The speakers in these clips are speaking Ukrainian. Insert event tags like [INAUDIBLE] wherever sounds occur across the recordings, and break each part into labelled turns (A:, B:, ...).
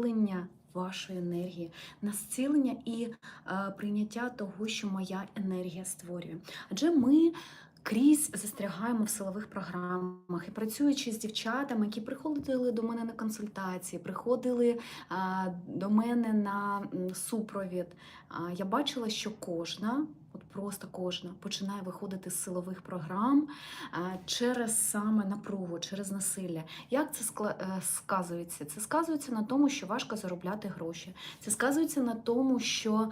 A: зцілення вашої енергії, на зцілення і е, прийняття того, що моя енергія створює. Адже ми крізь застрягаємо в силових програмах і працюючи з дівчатами, які приходили до мене на консультації, приходили е, до мене на супровід. а, Я бачила, що кожна, от просто кожна, починає виходити з силових програм е, через саме напругу, через насилля. Як це е, сказується? Це сказується на тому, що важко заробляти гроші. Це сказується на тому, що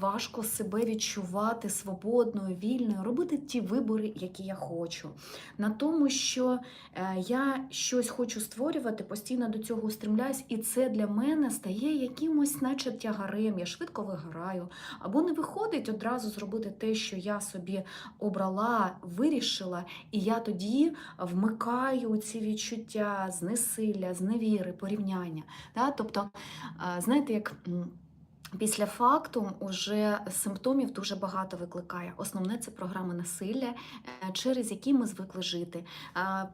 A: важко себе відчувати свободною, вільною, робити ті вибори, які я хочу. На тому, що е, я щось хочу створювати, постійно до цього устремляюсь, і це для мене стає якимось, наче тягарем. Я швидко вигораю. Або не виходить одразу зробити те, що я собі обрала, вирішила, і я тоді вмикаю ці відчуття знесилля, зневіри, порівняння. Тобто, знаєте, як. Після факту уже симптомів дуже багато викликає. Основне це програми насилля, е, через які ми звикли жити.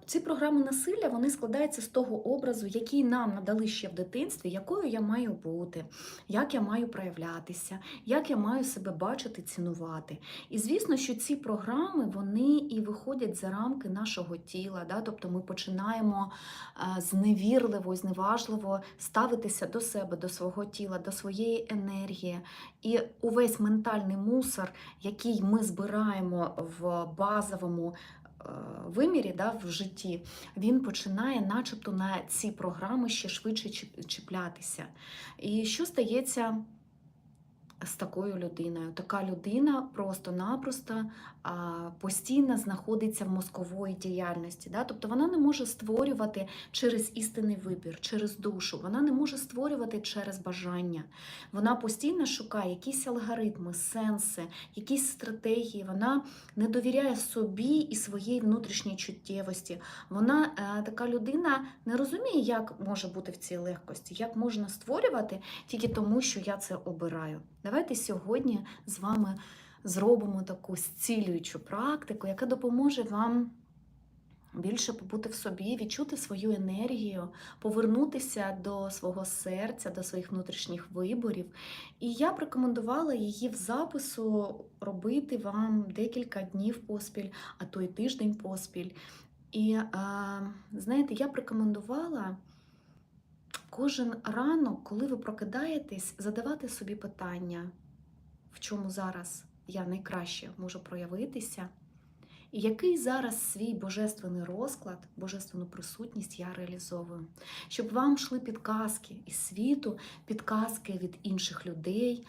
A: Ці програми насилля вони складаються з того образу, який нам надали ще в дитинстві, якою я маю бути, як я маю проявлятися, як я маю себе бачити, цінувати. І звісно, що ці програми вони і виходять за рамки нашого тіла. Да? Тобто ми починаємо е, зневірливо, зневажливо ставитися до себе, до свого тіла, до своєї енергії. І увесь ментальний мусор, який ми збираємо в базовому е, вимірі да, в житті, він починає, начебто, на ці програми ще швидше чіплятися. І що стається? З такою людиною. Така людина просто-напросто постійно знаходиться в мозкової діяльності. Да? Тобто вона не може створювати через істинний вибір, через душу, вона не може створювати через бажання. Вона постійно шукає якісь алгоритми, сенси, якісь стратегії. Вона не довіряє собі і своїй внутрішній чуттєвості. Вона е, така людина не розуміє, як може бути в цій легкості, як можна створювати тільки тому, що я це обираю. Давайте сьогодні з вами зробимо таку зцілюючу практику, яка допоможе вам більше побути в собі, відчути свою енергію, повернутися до свого серця, до своїх внутрішніх виборів. І я б рекомендувала її в запису робити вам декілька днів поспіль, а то й тиждень поспіль. І е, знаєте, я б рекомендувала. Кожен ранок, коли ви прокидаєтесь, задавати собі питання, в чому зараз я найкраще можу проявитися, і який зараз свій божественний розклад, божественну присутність я реалізовую, щоб вам йшли підказки із світу, підказки від інших людей,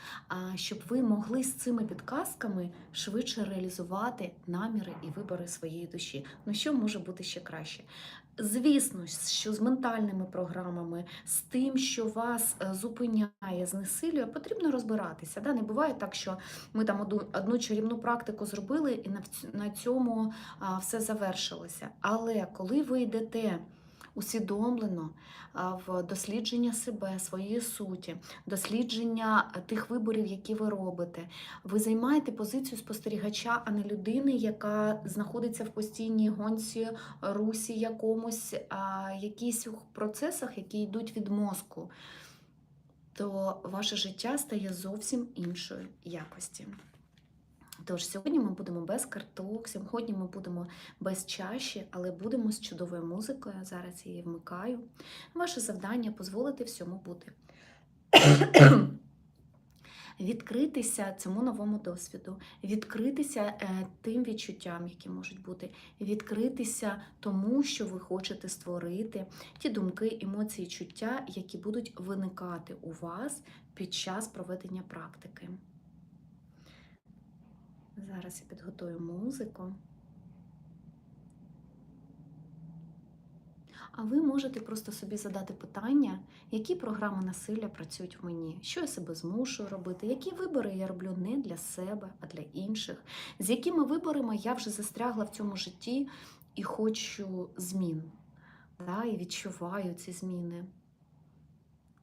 A: щоб ви могли з цими підказками швидше реалізувати наміри і вибори своєї душі. Ну що може бути ще краще? Звісно, що з ментальними програмами, з тим, що вас е, зупиняє, знесилює, потрібно розбиратися. Да? Не буває так, що ми там одну, одну чарівну практику зробили і на, цьому все завершилося. Але коли ви йдете усвідомлено в дослідження себе, своєї суті, дослідження е, тих виборів, які ви робите, ви займаєте позицію спостерігача, а не людини, яка знаходиться в постійній гонці русі якомусь, а якісь процесах, які йдуть від мозку, то ваше життя стає зовсім іншої якості. Тож сьогодні ми будемо без карток, сьогодні ми будемо без чаші, але будемо з чудовою музикою. Зараз її вмикаю. Ваше завдання дозволити всьому бути. [COUGHS] Відкритися цьому новому досвіду, відкритися е, тим відчуттям, які можуть бути, відкритися тому, що ви хочете створити, ті думки, емоції, чуття, які будуть виникати у вас під час проведення практики. Зараз я підготую музику. А ви можете просто собі задати питання, які програми насилля працюють в мені, що я себе змушую робити, які вибори я роблю не для себе, а для інших, з якими виборами я вже застрягла в цьому житті і хочу змін, да, і відчуваю ці зміни.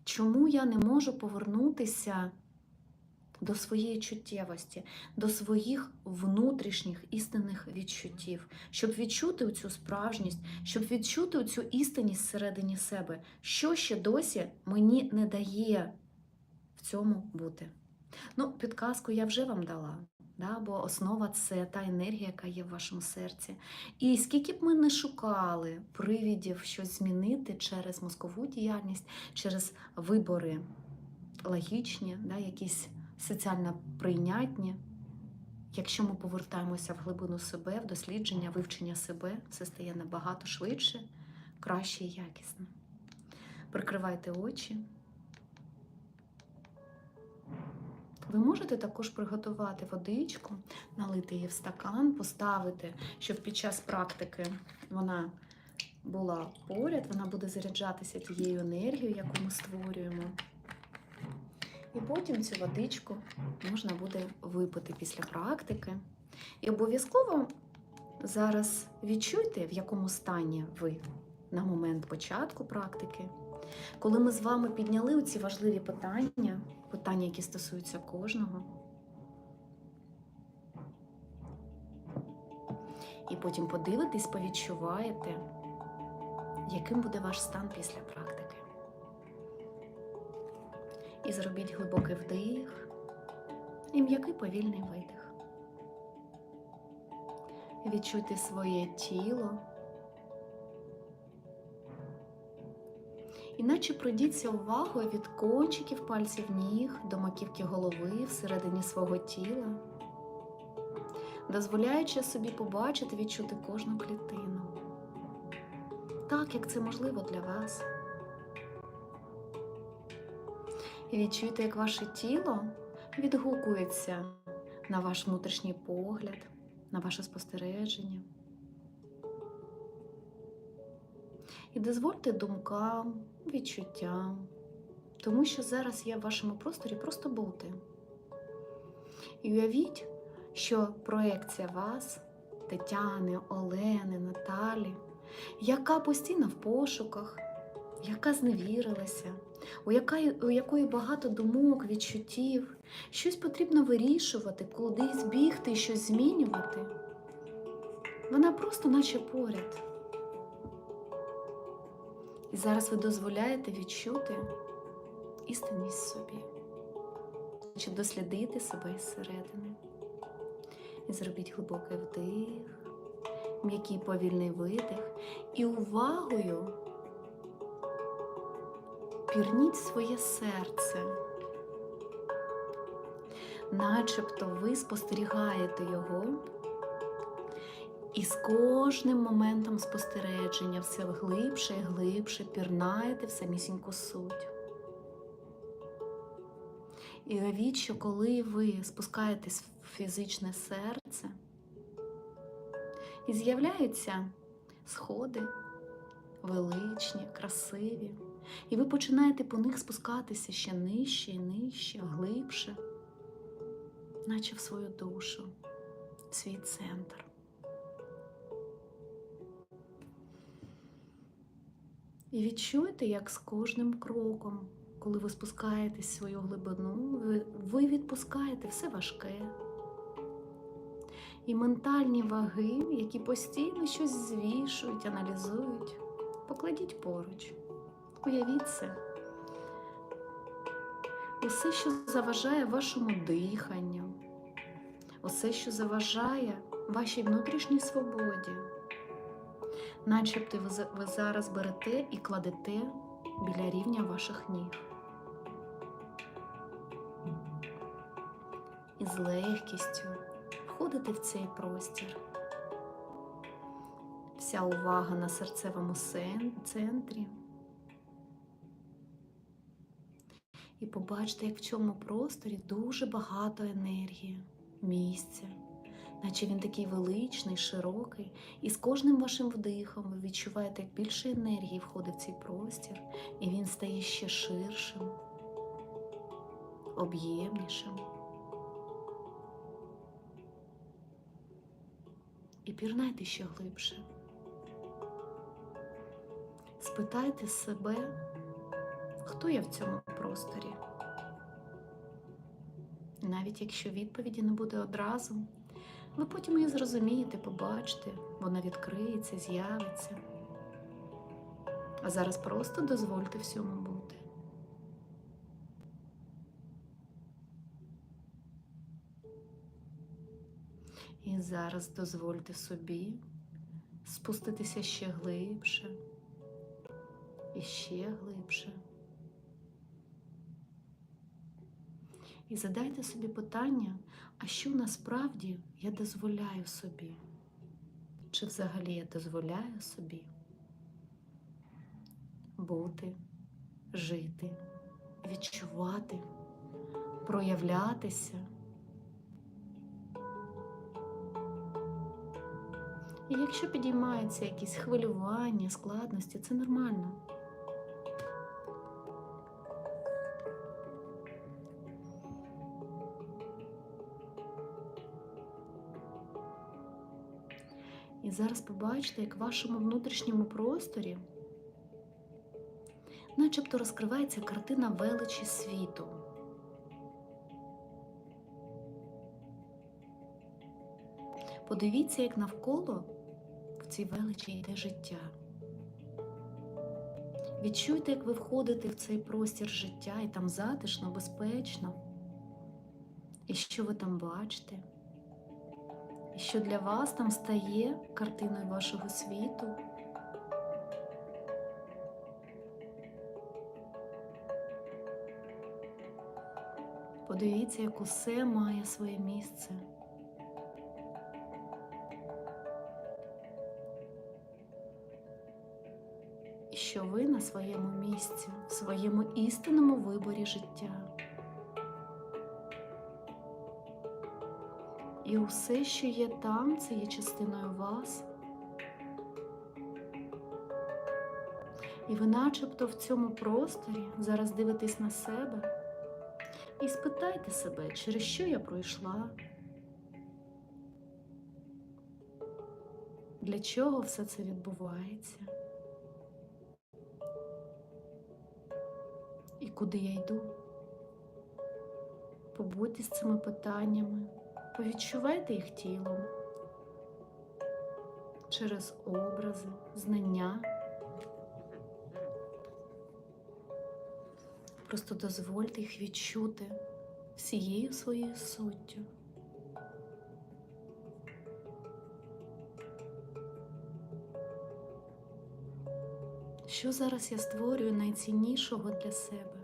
A: Чому я не можу повернутися до своєї чуттєвості, до своїх внутрішніх істинних відчуттів, щоб відчути цю справжність, щоб відчути цю істинність всередині себе, що ще досі мені не дає в цьому бути. Ну, підказку я вже вам дала. Да, бо основа це та енергія, яка є в вашому серці. І скільки б ми не шукали привідів щось змінити через мозкову діяльність, через вибори логічні, да, якісь соціально прийнятні. Якщо ми повертаємося в глибину себе, в дослідження, вивчення себе, все стає набагато швидше, краще і якісно. Прикривайте очі. Ви можете також приготувати водичку, налити її в стакан, поставити, щоб під час практики вона була поряд, вона буде заряджатися тією енергією, яку ми створюємо. І потім цю водичку можна буде випити після практики. І обов'язково зараз відчуйте, в якому стані ви на момент початку практики. Коли ми з вами підняли ці важливі питання, питання, які стосуються кожного, і потім подивитесь, повідчуваєте, яким буде ваш стан після практики. І зробіть глибокий вдих і м'який повільний видих. Відчуйте своє тіло. Іначе пройдіться увагою від кончиків пальців ніг до маківки голови всередині свого тіла, дозволяючи собі побачити, відчути кожну клітину, так як це можливо для вас. І відчуйте, як ваше тіло відгукується на ваш внутрішній погляд, на ваше спостереження. І дозвольте думкам, відчуттям, тому що зараз є в вашому просторі просто бути. І уявіть, що проекція вас, Тетяни, Олени, Наталі, яка постійно в пошуках, яка зневірилася, у, яка, у якої багато думок, відчуттів, щось потрібно вирішувати, кудись бігти, щось змінювати. Вона просто наче поряд. І зараз ви дозволяєте відчути істинність собі, чи дослідити себе зсередини. І зробіть глибокий вдих, м'який повільний видих і увагою пірніть своє серце, начебто ви спостерігаєте його. І з кожним моментом спостереження все глибше і глибше пірнаєте в самісіньку суть. І уявіть, що коли ви спускаєтесь в фізичне серце, і з'являються сходи величні, красиві, і ви починаєте по них спускатися ще нижче і нижче, глибше, наче в свою душу, в свій центр. І відчуйте, як з кожним кроком, коли ви спускаєтесь в свою глибину, ви, відпускаєте все важке. І ментальні ваги, які постійно щось звішують, аналізують, покладіть поруч. Уявіть це. Усе, що заважає вашому диханню, усе, що заважає вашій внутрішній свободі начебто ви зараз берете і кладете біля рівня ваших ніг. І з легкістю входите в цей простір. Вся увага на серцевому центрі. І побачите, як в цьому просторі дуже багато енергії, місця наче він такий величний, широкий, і з кожним вашим вдихом ви відчуваєте, як більше енергії входить в цей простір, і він стає ще ширшим, об'ємнішим. І пірнайте ще глибше. Спитайте себе, хто я в цьому просторі, Навіть якщо відповіді не буде одразу, ви потім її зрозумієте, побачите, вона відкриється, з'явиться. А зараз просто дозвольте всьому бути. І зараз дозвольте собі спуститися ще глибше і ще глибше. І задайте собі питання, а що насправді я дозволяю собі? Чи взагалі я дозволяю собі бути, жити, відчувати, проявлятися? І якщо підіймаються якісь хвилювання, складності, це нормально. Зараз побачите, як в вашому внутрішньому просторі начебто розкривається картина величі світу. Подивіться, як навколо в цій величі йде життя. Відчуйте, як ви входите в цей простір життя, і там затишно, безпечно. І що ви там бачите? Що для вас там стає картиною вашого світу? Подивіться, як усе має своє місце. І що ви на своєму місці, в своєму істинному виборі життя. І усе, що є там, це є частиною вас. І ви начебто в цьому просторі зараз дивитесь на себе і спитайте себе, через що я пройшла, для чого все це відбувається, і куди я йду. Побудьте з цими питаннями, повідчувайте їх тілом через образи, знання. Просто дозвольте їх відчути всією своєю суттю. Що зараз я створюю найціннішого для себе?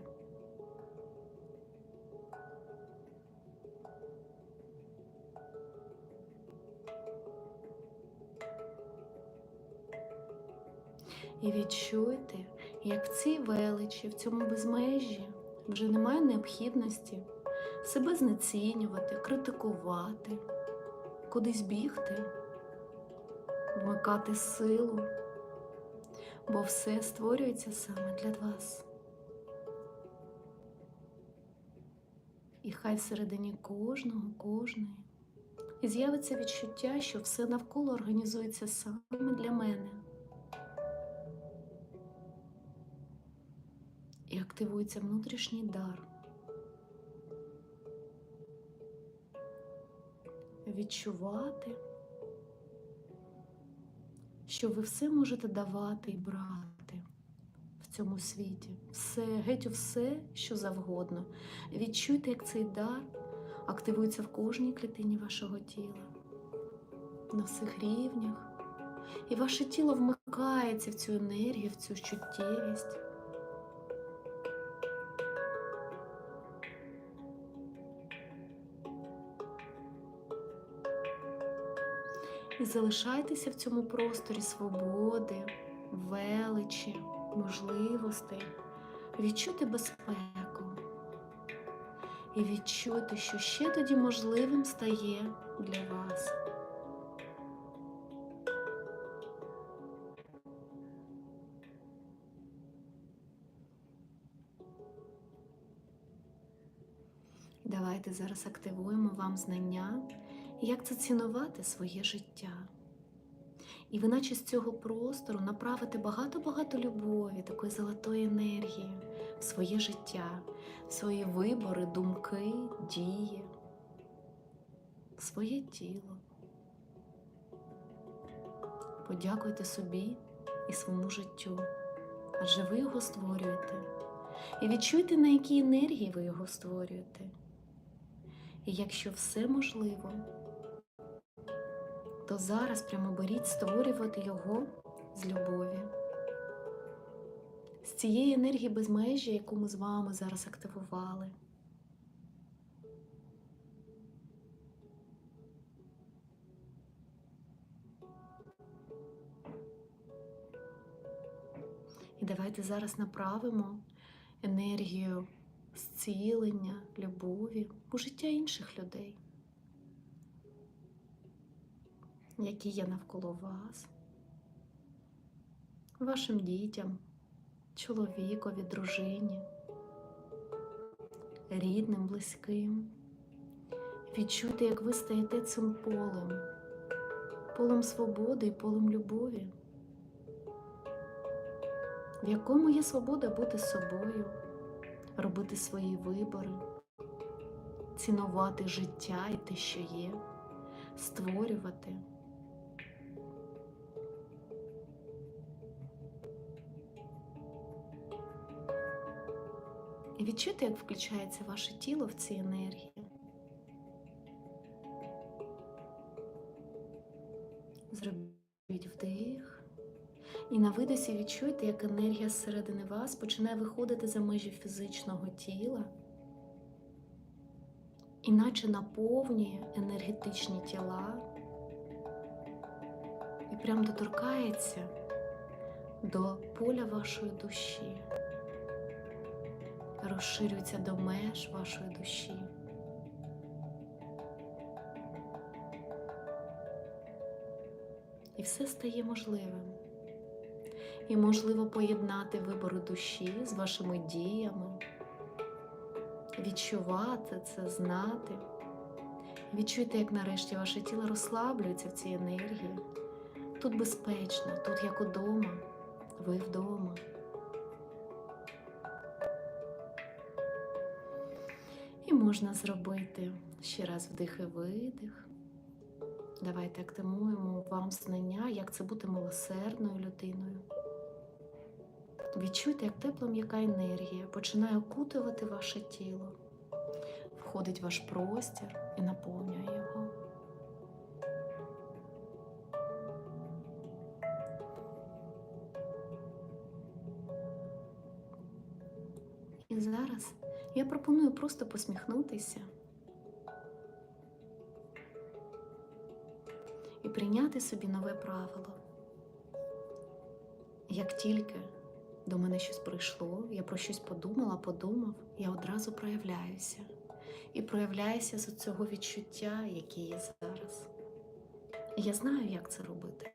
A: І відчуйте, як в цій величі, в цьому безмежі вже немає необхідності себе знецінювати, критикувати, кудись бігти, вмикати силу, бо все створюється саме для вас. І хай всередині кожного, кожної з'явиться відчуття, що все навколо організується саме для мене. І активується внутрішній дар. Відчувати, що ви все можете давати і брати в цьому світі. Все, геть все, що завгодно. Відчуйте, як цей дар активується в кожній клітині вашого тіла, на всіх рівнях. І ваше тіло вмикається в цю енергію, в цю чуттєвість. Залишайтеся в цьому просторі свободи, величі, можливостей, відчути безпеку і відчути, що ще тоді можливим стає для вас. Давайте зараз активуємо вам знання, як це цінувати своє життя. І ви наче з цього простору направите багато-багато любові, такої золотої енергії в своє життя, в свої вибори, думки, дії, своє тіло. Подякуйте собі і своєму життю, адже ви його створюєте. І відчуйте, на якій енергії ви його створюєте. І якщо все можливо, то зараз прямо беріть створювати його з любові, з цієї енергії безмежі, яку ми з вами зараз активували. І давайте зараз направимо енергію зцілення, любові у життя інших людей, які є навколо вас, вашим дітям, чоловікові, дружині, рідним, близьким. Відчуйте, як ви стаєте цим полем, полем свободи і полем любові, в якому є свобода бути собою робити свої вибори, цінувати життя і те, що є, створювати. Відчуйте, як включається ваше тіло в ці енергії. Зробіть вдих. І на видосі відчуйте, як енергія зсередини вас починає виходити за межі фізичного тіла, іначе наповнює енергетичні тіла і прям доторкається до поля вашої душі, розширюється до меж вашої душі. І все стає можливим. І можливо поєднати вибори душі з вашими діями, відчувати це, знати. Відчуйте, як нарешті ваше тіло розслаблюється в цій енергії. Тут безпечно, тут як удома, ви вдома. І можна зробити ще раз вдих і видих. Давайте активуємо вам знання, як це бути милосердною людиною. Відчуйте, як тепла м'яка енергія починає окутувати ваше тіло, входить в ваш простір і наповнює його. І зараз я пропоную просто посміхнутися і прийняти собі нове правило. Як тільки до мене щось прийшло, я про щось подумала, подумав, я одразу проявляюся. І проявляюся з цього відчуття, яке є зараз. Я знаю, як це робити.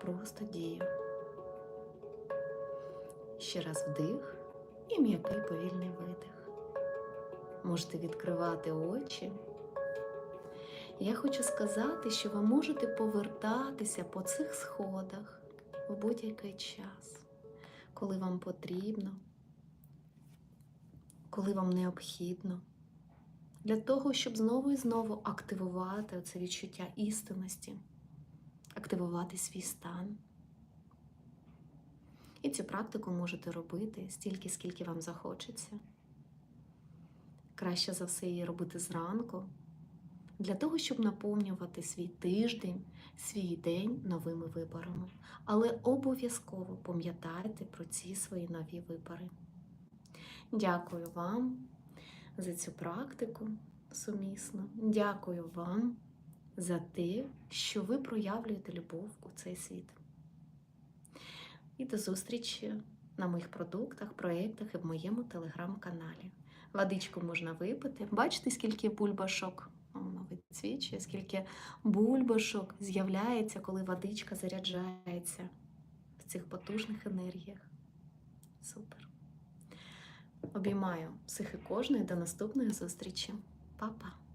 A: Просто дію. Ще раз вдих і м'який повільний видих. Можете відкривати очі. Я хочу сказати, що ви можете повертатися по цих сходах в будь-який час, коли вам потрібно, коли вам необхідно, для того, щоб знову і знову активувати це відчуття істинності, активувати свій стан. І цю практику можете робити стільки, скільки вам захочеться. Краще за все її робити зранку, для того, щоб наповнювати свій тиждень, свій день новими виборами. Але обов'язково пам'ятайте про ці свої нові вибори. Дякую вам за цю практику сумісно. Дякую вам за те, що ви проявлюєте любов у цей світ. І до зустрічі на моїх продуктах, проєктах і в моєму телеграм-каналі. Водичку можна випити. Бачите, скільки бульбашок воно відсвічує, скільки бульбашок з'являється, коли водичка заряджається в цих потужних енергіях. Супер. Обіймаю всіх і кожної до наступної зустрічі. Па-па!